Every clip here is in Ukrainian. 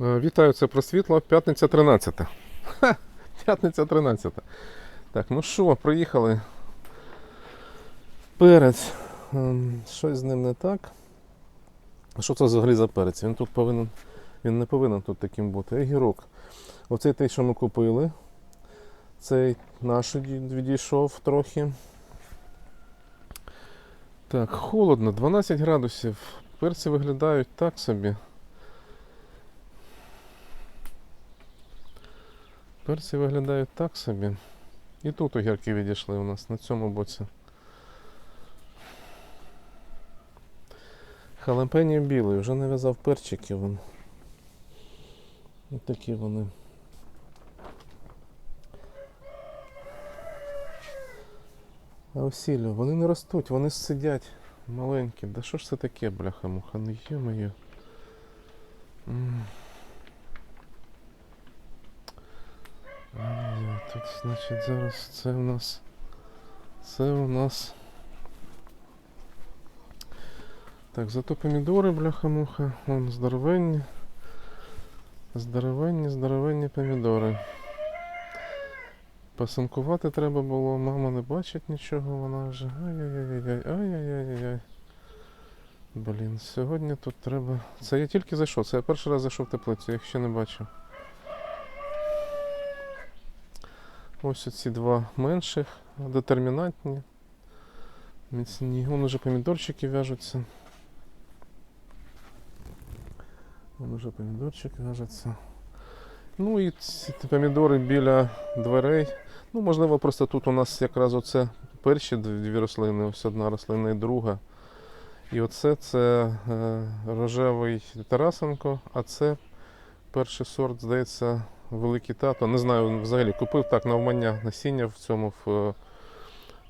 Е, Вітаю, це про світло. П'ятниця 13. Ха, п'ятниця 13. Так, ну що, приїхали. Перець. Ем, Щось з ним не так. Що це взагалі за перець? Він тут повинен. Він не повинен тут таким бути. Огірок. Оцей той, що ми купили. Цей наш відійшов трохи. Так, холодно, 12 градусів. Перці виглядають так собі. Перці виглядають так собі. І тут огірки відійшли у нас на цьому боці. Халапеньо білий, вже нав'язав перчики він. Ось такі вони. А осілля, вони не ростуть, вони сидять маленькі. Да що ж це таке, бляха-муха, ну є-моє. М. Тут, значить, зараз це у нас. Це у нас. Так, зато помідори, бляха-муха. Вон здоровенні. Здоровенні, здоровенні помідори. Пасинкувати треба було, мама не бачить нічого, вона вже. Ай-яй-яй-яй, ай-яй-яй-яй. Блін, сьогодні тут треба. Це я тільки зайшов, це я перший раз зайшов в теплицю, я їх ще не бачив. Ось ці два менших, детермінантні, міцні. Вон уже помідорчики в'яжуться. Вон уже помідорчики в'яжуться. Ну і ці помідори біля дверей. Ну, можливо, просто тут у нас якраз оце перші дві рослини, ось одна рослина і друга. І оце це е, рожевий Тарасенко, а це перший сорт, здається, великий тато. Не знаю, взагалі купив так навмання насіння в цьому в,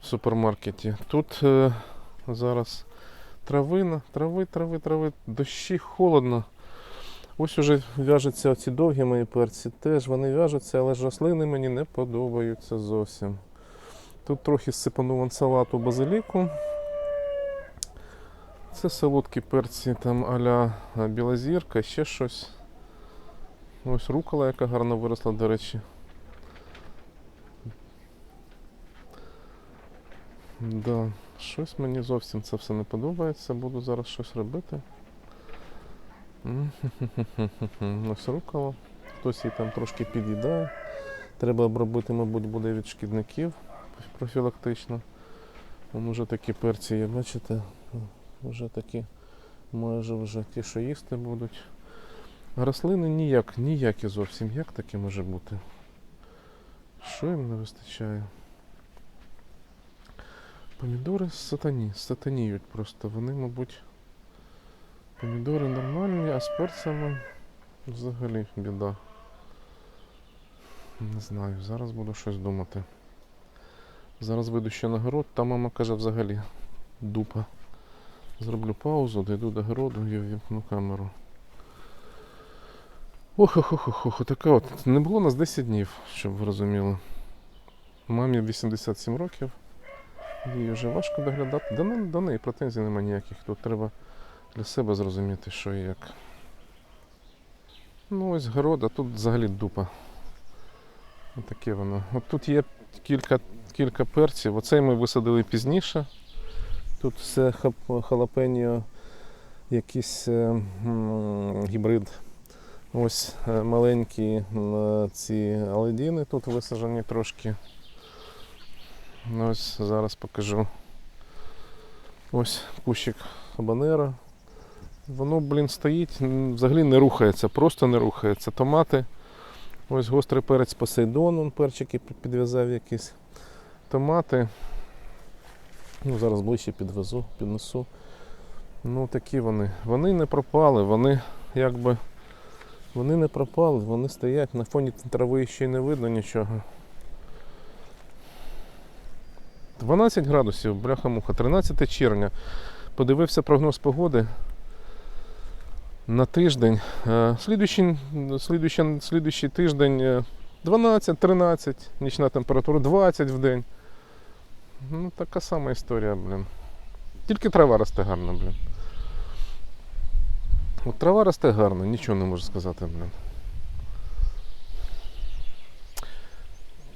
в супермаркеті. Тут е, зараз травина, трави, трави, трави, дощі, холодно. Ось уже в'яжуться оці довгі мої перці. Теж вони в'яжуться, але ж рослини мені не подобаються зовсім. Тут трохи сипану салату базиліку. Це солодкі перці, там аля білозірка, ще щось. Ось рукола, яка гарно виросла, до речі. Да, щось мені зовсім це все не подобається. Буду зараз щось робити. Ось рукола. Хтось її там трошки під'їдає. Треба обробити, мабуть, буде від шкідників профілактично. Вон уже такі перці є, бачите? Вже такі, майже вже ті, що їсти будуть. Рослини ніяк, ніякі зовсім. Як таке може бути? Що їм не вистачає? Помідори сатані, сатаніють просто. Вони, мабуть, помідори нормальні, а з перцями взагалі біда. Не знаю, зараз буду щось думати. Зараз вийду ще на город, там мама каже взагалі дупа. Зроблю паузу, дойду до городу і вімкну камеру. Ох ох ох ох така от. Не було нас 10 днів, щоб ви розуміли. Мамі 87 років. Їй вже важко доглядати. До, до неї претензій немає ніяких. Тут треба для себе зрозуміти, що і як. Ну ось город, а тут взагалі дупа. Таке воно. От тут є кілька, кілька перців. Оцей ми висадили пізніше. Тут все халапеньо, якийсь е, м, гібрид. Ось е, маленькі м, ці аледіни тут висаджені трошки. Ось зараз покажу. Ось кущик хабанера. Воно, блін, стоїть, взагалі не рухається, просто не рухається. Томати. Ось гострий перець Посейдон, он перчики підв'язав якісь. Томати. Ну, зараз ближче підвезу, піднесу. Ну, такі вони. Вони не пропали, вони якби. Вони не пропали, вони стоять на фоні трави ще й не видно нічого. 12 градусів, бляха-муха, 13 червня. Подивився прогноз погоди на тиждень. Е, слідуючий тиждень е, 12-13, нічна температура 20 в день. Ну, така сама історія, блін. Тільки трава росте гарно, блін. От трава росте гарно, нічого не можу сказати, блін.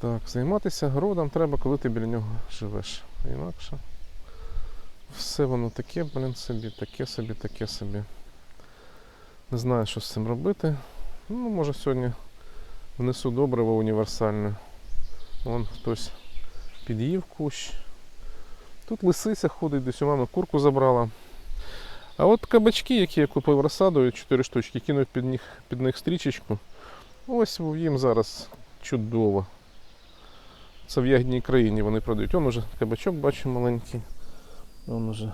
Так, займатися городом треба, коли ти біля нього живеш. Інакше. Все воно таке, блін, собі, таке собі, таке собі. Не знаю, що з цим робити. Ну, може сьогодні внесу добриво універсальне. Вон хтось під'їв кущ. Тут лисиця ходить, десь у мами курку забрала. А от кабачки, які я купив розсадою, 4 штучки, кинув під них, під них стрічечку. Ось їм зараз чудово. Це в ягідній країні вони продають. Он уже кабачок бачу маленький. Он уже.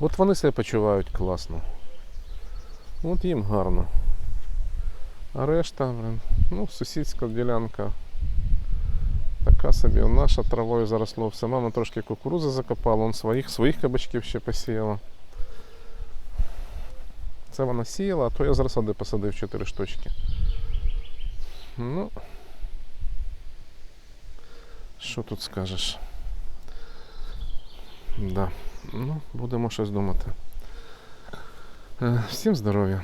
От вони себе почувають класно. От їм гарно. А решта, блин, ну, сусідська ділянка. Така собі, наша травою заросло все. Мама трошки кукурузи закопала, он своїх, своїх кабачків ще посіяла. Це вона сіяла, а то я з розсади посадив 4 штучки. Ну, що тут скажеш? Да. Ну, будемо щось думати. Е, Всім здоров'я.